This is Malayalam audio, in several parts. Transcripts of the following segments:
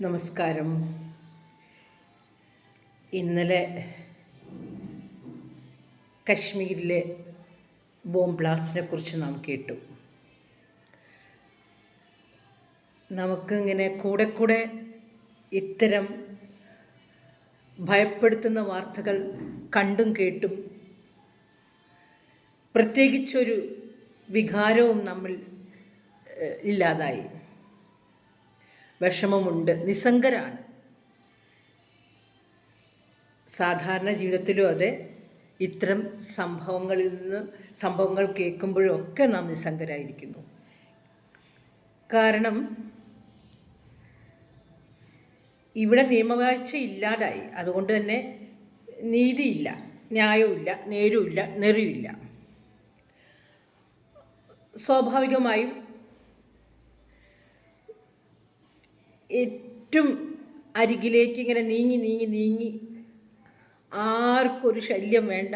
നമസ്കാരം. ഇന്നലെ കശ്മീരിലെ ബോംബ് ബ്ലാസ്റ്റിനെ കുറിച്ച് നാം കേട്ടു. നമുക്കിങ്ങനെ കൂടെ കൂടെ ഇത്തരം ഭയപ്പെടുത്തുന്ന വാർത്തകൾ കണ്ടും കേട്ടും പ്രത്യേകിച്ചൊരു വികാരവും നമ്മൾ ഇല്ലാതായി. വിഷമമുണ്ട്. നിസ്സംഗരാണ്. സാധാരണ ജീവിതത്തിലും അതെ. ഇത്തരം സംഭവങ്ങളിൽ നിന്ന് സംഭവങ്ങൾ കേൾക്കുമ്പോഴും ഒക്കെ നാം നിസ്സംഗരായിരിക്കുന്നു. കാരണം ഇവിടെ നിയമവാഴ്ച ഇല്ലാതായി. അതുകൊണ്ട് തന്നെ നീതിയില്ല ന്യായവുമില്ല നേരുമില്ല നെറിയില്ല സ്വാഭാവികമായും ഏറ്റവും അരികിലേക്ക് ഇങ്ങനെ നീങ്ങി നീങ്ങി നീങ്ങി. ആർക്കൊരു ശല്യം വേണ്ട.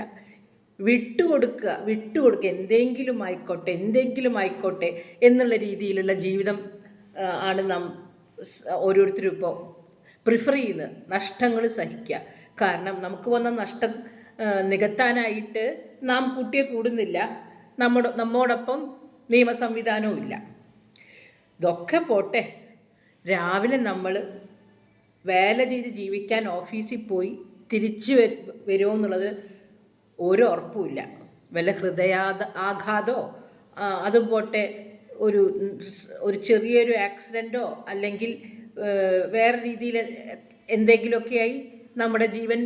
വിട്ടുകൊടുക്കുക വിട്ടുകൊടുക്കുക. എന്തെങ്കിലും ആയിക്കോട്ടെ എന്തെങ്കിലും ആയിക്കോട്ടെ എന്നുള്ള രീതിയിലുള്ള ജീവിതം ആണ് നാം ഓരോരുത്തരും ഇപ്പോൾ പ്രിഫർ ചെയ്യുന്നത്. നഷ്ടങ്ങൾ സഹിക്കുക. കാരണം നമുക്ക് വന്ന നഷ്ടം നികത്താനായിട്ട് നാം കൂട്ടിയെ കൂടുന്നില്ല. നമ്മുടെ നമ്മോടൊപ്പം നിയമ സംവിധാനവും ഇല്ല. ഇതൊക്കെ പോട്ടെ. രാവിലെ നമ്മൾ വേല ചെയ്ത് ജീവിക്കാൻ ഓഫീസിൽ പോയി തിരിച്ചു വരും വരുമോ എന്നുള്ളത് ഒരു ഉറപ്പുമില്ല വല്ല ഹൃദയാത ആഘാതമോ അതുപോട്ടെ ഒരു ഒരു ചെറിയൊരു ആക്സിഡന്റോ അല്ലെങ്കിൽ വേറെ രീതിയിൽ എന്തെങ്കിലുമൊക്കെയായി നമ്മുടെ ജീവൻ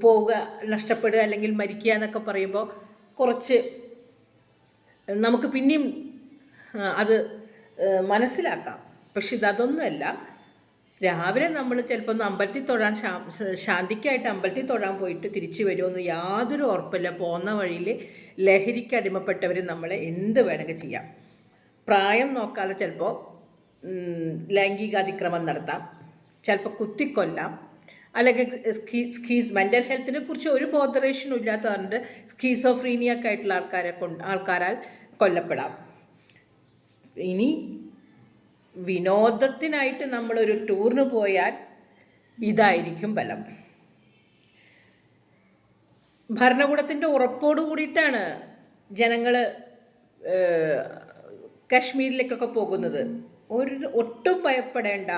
പോവുക നഷ്ടപ്പെടുക അല്ലെങ്കിൽ മരിക്കുക എന്നൊക്കെ പറയുമ്പോൾ കുറച്ച് നമുക്ക് പിന്നെയും അത് മനസ്സിലാക്കാം. പക്ഷെ ഇതൊന്നുമല്ല. രാവിലെ നമ്മൾ ചിലപ്പോൾ ഒന്ന് അമ്പലത്തിൽ തൊഴാൻ ശാന്തിക്കായിട്ട് അമ്പലത്തിൽ തൊഴാൻ പോയിട്ട് തിരിച്ചു വരുമെന്ന് യാതൊരു ഉറപ്പില്ല. പോകുന്ന വഴിയിൽ ലഹരിക്ക് അടിമപ്പെട്ടവർ നമ്മളെ എന്ത് വേണമെങ്കിൽ ചെയ്യാം. പ്രായം നോക്കാതെ ചിലപ്പോൾ ലൈംഗികാതിക്രമം നടത്താം. ചിലപ്പോൾ കുത്തിക്കൊല്ലാം. അല്ലെങ്കിൽ സ്കീ സ്കീസ് മെന്റൽ ഹെൽത്തിനെ കുറിച്ച് ഒരു ബോധറേഷനും ഇല്ലാത്തതുകൊണ്ട് സ്കീസോഫ്രീനിയൊക്കെ ആയിട്ടുള്ള ആൾക്കാരെ കൊണ്ട് ആൾക്കാരാൽ കൊല്ലപ്പെടാം. ഇനി വിനോദത്തിനായിട്ട് നമ്മളൊരു ടൂറിന് പോയാൽ ഇതായിരിക്കും ബലം ഭരണകൂടത്തിന്റെ ഉറപ്പോട് കൂടിയിട്ടാണ് ജനങ്ങൾ കാശ്മീരിലേക്കൊക്കെ പോകുന്നത്. ഒരു ഒട്ടും ഭയപ്പെടേണ്ട.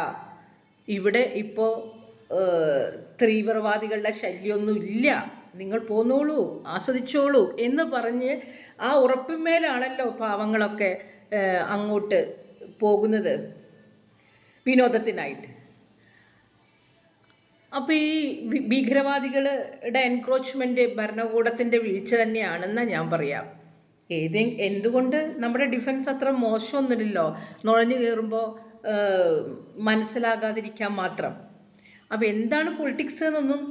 ഇവിടെ ഇപ്പോൾ തീവ്രവാദികളുടെ ശല്യമൊന്നും ഇല്ല. നിങ്ങൾ പോന്നോളൂ ആസ്വദിച്ചോളൂ എന്ന് പറഞ്ഞ് ആ ഉറപ്പിന്മേലാണല്ലോ പാവങ്ങളൊക്കെ അങ്ങോട്ട് പോകുന്നത് വിനോദത്തിനായിട്ട്. അപ്പോൾ ഈ ഭീകരവാദികളുടെ എൻക്രോച്ച്മെന്റ് ഭരണകൂടത്തിന്റെ വീഴ്ച തന്നെയാണെന്നാണ് ഞാൻ പറയാം. ഏത് എന്തുകൊണ്ട് നമ്മുടെ ഡിഫൻസ് അത്ര മോശമൊന്നുമില്ലല്ലോ? നുഴഞ്ഞു കയറുമ്പോൾ മനസ്സിലാകാതിരിക്കാൻ മാത്രം. അപ്പോൾ എന്താണ് പൊളിറ്റിക്സ് എന്നൊന്നും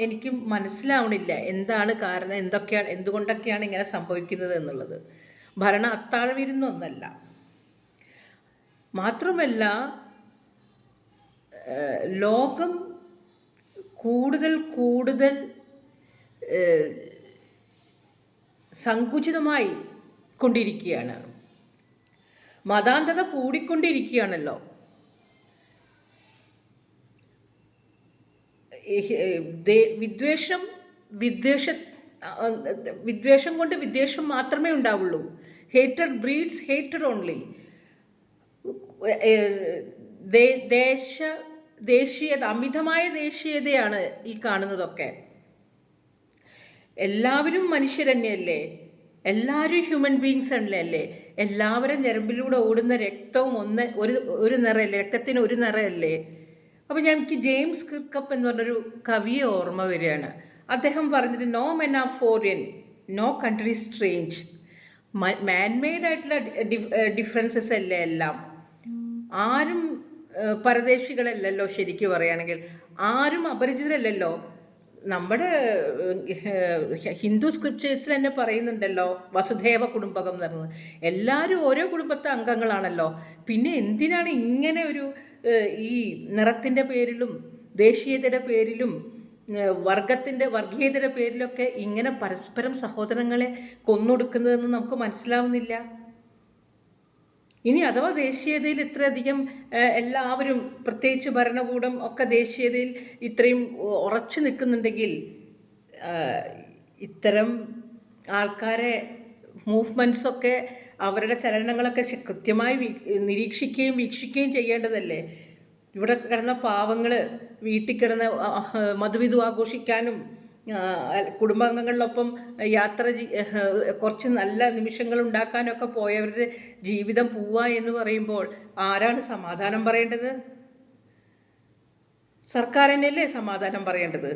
എനിക്ക് മനസ്സിലാവണില്ല. എന്താണ് കാരണം? എന്തൊക്കെയാണ് എന്തുകൊണ്ടൊക്കെയാണ് ഇങ്ങനെ സംഭവിക്കുന്നത് എന്നുള്ളത്. ഭരണം അത്താഴവിരുന്നൊന്നല്ല മാത്രമല്ല ലോകം കൂടുതൽ കൂടുതൽ സങ്കുചിതമായി കൊണ്ടിരിക്കുകയാണ്. മതാന്തത കൂടിക്കൊണ്ടിരിക്കുകയാണല്ലോ. വിദ്വേഷം വിദ്വേഷ വിദ്വേഷം കൊണ്ട് വിദ്വേഷം മാത്രമേ ഉണ്ടാവുള്ളൂ. ഹേറ്റഡ് ബ്രീഡ്സ് ഹേറ്റഡ് ഓൺലി ദേശ ദേശീയത അമിതമായ ദേശീയതയാണ് ഈ കാണുന്നതൊക്കെ. എല്ലാവരും മനുഷ്യർ തന്നെയല്ലേ എല്ലാവരും ഹ്യൂമൻ ബീങ്സ് അല്ലേ എല്ലാവരും ഞരമ്പിലൂടെ ഓടുന്ന രക്തവും ഒന്ന് ഒരു ഒരു നിറയല്ലേ? രക്തത്തിന് ഒരു നിറയല്ലേ? അപ്പോൾ ഞാൻ എനിക്ക് ജെയിംസ് കിർക്കപ്പ് എന്ന് പറഞ്ഞൊരു കവിയെ ഓർമ്മ വരികയാണ്. അദ്ദേഹം പറഞ്ഞിട്ട് നോ മെൻ ആ foreign no country strange manmade ആയിട്ടുള്ള ഡിഫറൻസസ് അല്ലേ എല്ലാം? ആരും പരദേശികളല്ലല്ലോ ശരിക്കു പറയുകയാണെങ്കിൽ ആരും അപരിചിതരല്ലല്ലോ. നമ്മുടെ ഹിന്ദു സ്ക്രിപ്റ്റേഴ്സിൽ തന്നെ പറയുന്നുണ്ടല്ലോ വസുദേവ കുടുംബകം എന്ന് പറയുന്നത്. എല്ലാവരും ഓരോ കുടുംബത്തെ അംഗങ്ങളാണല്ലോ. പിന്നെ എന്തിനാണ് ഇങ്ങനെ ഒരു ഈ നിറത്തിന്റെ പേരിലും ദേശീയതയുടെ പേരിലും വർഗത്തിന്റെ വർഗീയതയുടെ പേരിലൊക്കെ ഇങ്ങനെ പരസ്പരം സഹോദരങ്ങളെ കൊന്നൊടുക്കുന്നതെന്ന് നമുക്ക് മനസ്സിലാവുന്നില്ല? ഇനി അഥവാ ദേശീയതയിൽ ഇത്രയധികം എല്ലാവരും പ്രത്യേകിച്ച് ഭരണകൂടം ഒക്കെ ദേശീയതയിൽ ഇത്രയും ഉറച്ചു നിൽക്കുന്നുണ്ടെങ്കിൽ ഇത്തരം ആൾക്കാരെ മൂവ്മെന്റ്സൊക്കെ അവരുടെ ചലനങ്ങളൊക്കെ കൃത്യമായി നിരീക്ഷിക്കുകയും വീക്ഷിക്കുകയും ചെയ്യേണ്ടതല്ലേ? ഇവിടെ കിടന്ന പാവങ്ങൾ വീട്ടിൽ കിടന്ന് മധുവിധു ആഘോഷിക്കാനും കുടുംബാംഗങ്ങളിലൊപ്പം യാത്ര കുറച്ച് നല്ല നിമിഷങ്ങൾ ഉണ്ടാക്കാനൊക്കെ പോയവരുടെ ജീവിതം പോവുക എന്ന് പറയുമ്പോൾ ആരാണ് സമാധാനം പറയേണ്ടത്? സർക്കാർ തന്നെയല്ലേ സമാധാനം പറയേണ്ടത്?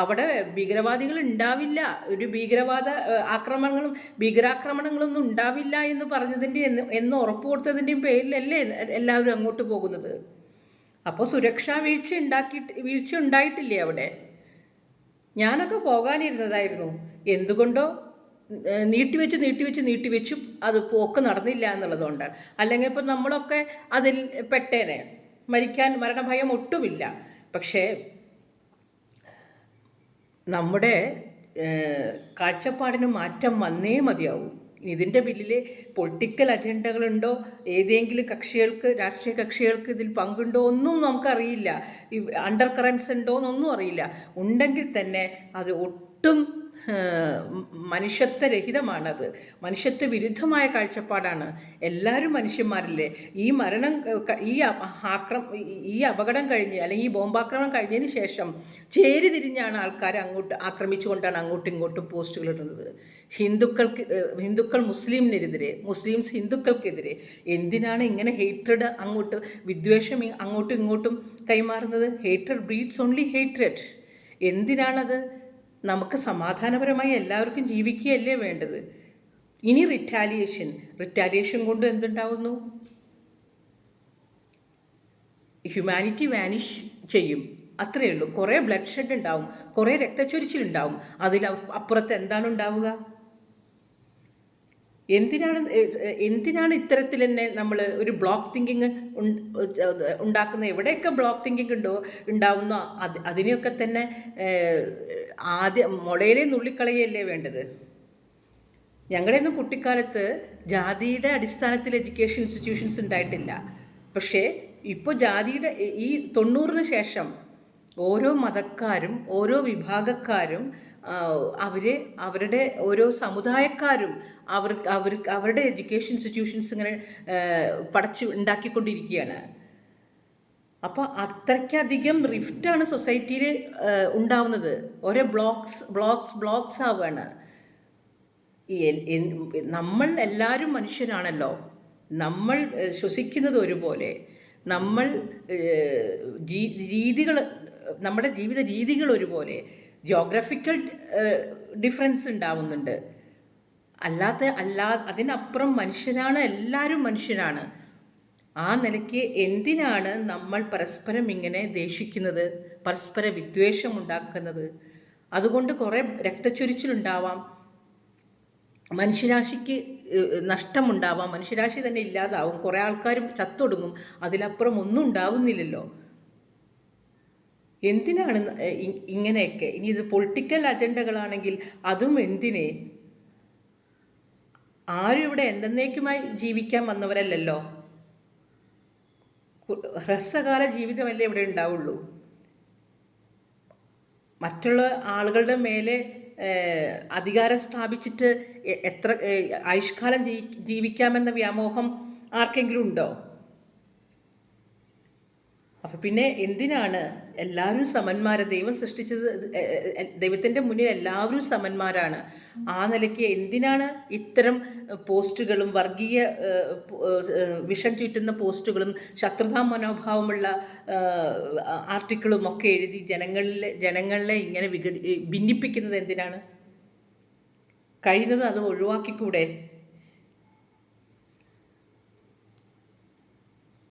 അവിടെ ഭീകരവാദികൾ ഉണ്ടാവില്ല. ഒരു ഭീകരവാദ ആക്രമണങ്ങളും ഭീകരാക്രമണങ്ങളൊന്നും ഉണ്ടാവില്ല എന്ന് പറഞ്ഞതിന്റെ എന്ന് എന്ന് ഉറപ്പ് കൊടുത്തതിന്റെയും പേരിലല്ലേ എല്ലാവരും അങ്ങോട്ട് പോകുന്നത്. അപ്പോൾ സുരക്ഷാ വീഴ്ച ഉണ്ടാക്കിയിട്ട് വീഴ്ച ഉണ്ടായിട്ടില്ലേ അവിടെ? ഞാനൊക്കെ പോകാനിരുന്നതായിരുന്നു. എന്തുകൊണ്ടോ നീട്ടിവെച്ച് നീട്ടിവെച്ച് നീട്ടിവെച്ചും അത് പോക്ക് നടന്നില്ല എന്നുള്ളതുകൊണ്ട്. അല്ലെങ്കിൽ ഇപ്പം നമ്മളൊക്കെ അതിൽ പെട്ടേനെ. മരിക്കാൻ മരണഭയം ഒട്ടുമില്ല. പക്ഷേ നമ്മുടെ കാഴ്ചപ്പാടിന് മാറ്റം വന്നേ മതിയാവൂ. ഇതിന്റെ പിന്നിൽ പൊളിറ്റിക്കൽ അജണ്ടകളുണ്ടോ? ഏതെങ്കിലും കക്ഷികൾക്ക് രാഷ്ട്രീയ കക്ഷികൾക്ക് ഇതിൽ പങ്കുണ്ടോ ഒന്നും നമുക്കറിയില്ല. അണ്ടർ കറൻസ് ഉണ്ടോ എന്നൊന്നും അറിയില്ല. ഉണ്ടെങ്കിൽ തന്നെ അത് ഒട്ടും മനുഷ്യത്വരഹിതമാണത്. മനുഷ്യത്വ വിരുദ്ധമായ കാഴ്ചപ്പാടാണ്. എല്ലാവരും മനുഷ്യന്മാരല്ലേ? ഈ മരണം ഈ ആക്രമ ആക്രം ഈ- അപകടം കഴിഞ്ഞ് അല്ലെങ്കിൽ ഈ ബോംബാക്രമണം കഴിഞ്ഞതിന് ശേഷം ചേരി തിരിഞ്ഞാണ് ആൾക്കാർ അങ്ങോട്ട് ആക്രമിച്ചുകൊണ്ടാണ് അങ്ങോട്ടും ഇങ്ങോട്ടും പോസ്റ്റുകൾ ഇടുന്നത്. ഹിന്ദുക്കൾക്ക് ഹിന്ദുക്കൾ മുസ്ലിമിനെതിരെ മുസ്ലിംസ് ഹിന്ദുക്കൾക്കെതിരെ എന്തിനാണ് ഇങ്ങനെ ഹേറ്റഡ് അങ്ങോട്ട് വിദ്വേഷം അങ്ങോട്ടും ഇങ്ങോട്ടും കൈമാറുന്നത്? ഹേറ്റഡ് ബ്രീഡ്സ് ഓൺലി ഹേറ്റഡ് എന്തിനാണത്? നമുക്ക് സമാധാനപരമായി എല്ലാവർക്കും ജീവിക്കുകയല്ലേ വേണ്ടത്? ഇനി റിറ്റാലിയേഷൻ റിറ്റാലിയേഷൻ കൊണ്ട് എന്തുണ്ടാവുന്നു? ഹ്യൂമാനിറ്റി വാനിഷ് ചെയ്യും. അത്രയേ ഉള്ളൂ. കുറേ ബ്ലഡ് ഷെഡ് ഉണ്ടാവും. കുറേ രക്തച്ചൊരിച്ചിലുണ്ടാവും. അതിൽ അപ്പുറത്ത് എന്താണ് ഉണ്ടാവുക? എന്തിനാണ് എന്തിനാണ് ഇത്തരത്തിൽ തന്നെ നമ്മൾ ഒരു ബ്ലോക്ക് തിങ്കിങ് ഉണ്ടാക്കുന്ന എവിടെയൊക്കെ ബ്ലോക്ക് തിങ്കിങ് ഉണ്ടോ ഉണ്ടാവുന്ന അത് അതിനെയൊക്കെ തന്നെ ആദ്യം മുളയിലെ നുള്ളിക്കളയല്ലേ വേണ്ടത്? ഞങ്ങളുടെയൊന്നും കുട്ടിക്കാലത്ത് ജാതിയുടെ അടിസ്ഥാനത്തിൽ എഡ്യൂക്കേഷൻ ഇൻസ്റ്റിറ്റ്യൂഷൻസ് ഉണ്ടായിട്ടില്ല. പക്ഷേ ഇപ്പോൾ ജാതിയുടെ ഈ തൊണ്ണൂറിന് ശേഷം ഓരോ മതക്കാരും ഓരോ വിഭാഗക്കാരും അവർ അവരുടെ ഓരോ സമുദായക്കാരും അവർ അവർ അവരുടെ എഡ്യൂക്കേഷൻ ഇൻസ്റ്റിറ്റ്യൂഷൻസ് ഇങ്ങനെ പടച്ച് ഉണ്ടാക്കിക്കൊണ്ടിരിക്കുകയാണ്. അപ്പോൾ അത്രയ്ക്കധികം റിഫ്റ്റാണ് സൊസൈറ്റിയിൽ ഉണ്ടാവുന്നത്. ഓരോ ബ്ലോക്സ് ബ്ലോക്സ് ബ്ലോക്സ് ആവുകയാണ് നമ്മൾ എല്ലാവരും മനുഷ്യരാണല്ലോ. നമ്മൾ ശ്വസിക്കുന്നത് ഒരുപോലെ. നമ്മൾ രീതികൾ നമ്മുടെ ജീവിത രീതികൾ ഒരുപോലെ. ജോഗ്രഫിക്കൽ ഡിഫറൻസ് ഉണ്ടാവുന്നുണ്ട്. അല്ലാത്ത അല്ലാ അതിനപ്പുറം മനുഷ്യരാണ് എല്ലാവരും മനുഷ്യരാണ്. ആ നിലയ്ക്ക് എന്തിനാണ് നമ്മൾ പരസ്പരം ഇങ്ങനെ ദേഷിക്കുന്നത് പരസ്പര വിദ്വേഷം ഉണ്ടാക്കുന്നത്? അതുകൊണ്ട് കുറേ രക്തച്ചൊരിച്ചിലുണ്ടാവാം മനുഷ്യരാശിക്ക് നഷ്ടമുണ്ടാവാം. മനുഷ്യരാശി തന്നെ ഇല്ലാതാവും. കുറേ ആൾക്കാരും ചത്തൊടുങ്ങും. അതിലപ്പുറം ഒന്നും ഉണ്ടാവുന്നില്ലല്ലോ. എന്തിനാണ് ഇങ്ങനെയൊക്കെ? ഇനി ഇത് പൊളിറ്റിക്കൽ അജണ്ടകളാണെങ്കിൽ അതും എന്തിനെ? ആരും ഇവിടെ എന്തെന്നേക്കുമായി ജീവിക്കാൻ വന്നവരല്ലല്ലോ. ഹ്രസ്വകാല ജീവിതമല്ലേ ഇവിടെ ഉണ്ടാവുള്ളൂ. മറ്റുള്ള ആളുകളുടെ മേലെ അധികാരം സ്ഥാപിച്ചിട്ട് എത്ര ആയുഷ്കാലം ജീവിക്കാമെന്ന വ്യാമോഹം ആർക്കെങ്കിലും ഉണ്ടോ? അപ്പം പിന്നെ എന്തിനാണ് എല്ലാവരും സമന്മാരെ? ദൈവം സൃഷ്ടിച്ചത് ദൈവത്തിന്റെ മുന്നിൽ എല്ലാവരും സമന്മാരാണ്. ആ നിലയ്ക്ക് എന്തിനാണ് ഇത്തരം പോസ്റ്റുകളും വർഗീയ വിഷം ചുറ്റുന്ന പോസ്റ്റുകളും ശത്രുതാ മനോഭാവമുള്ള ആർട്ടിക്കിളും ഒക്കെ എഴുതി ജനങ്ങളിലെ ജനങ്ങളെ ഇങ്ങനെ വിഘടി ഭിന്നിപ്പിക്കുന്നത് എന്തിനാണ്? കഴിയുന്നത് അത് ഒഴിവാക്കിക്കൂടെ?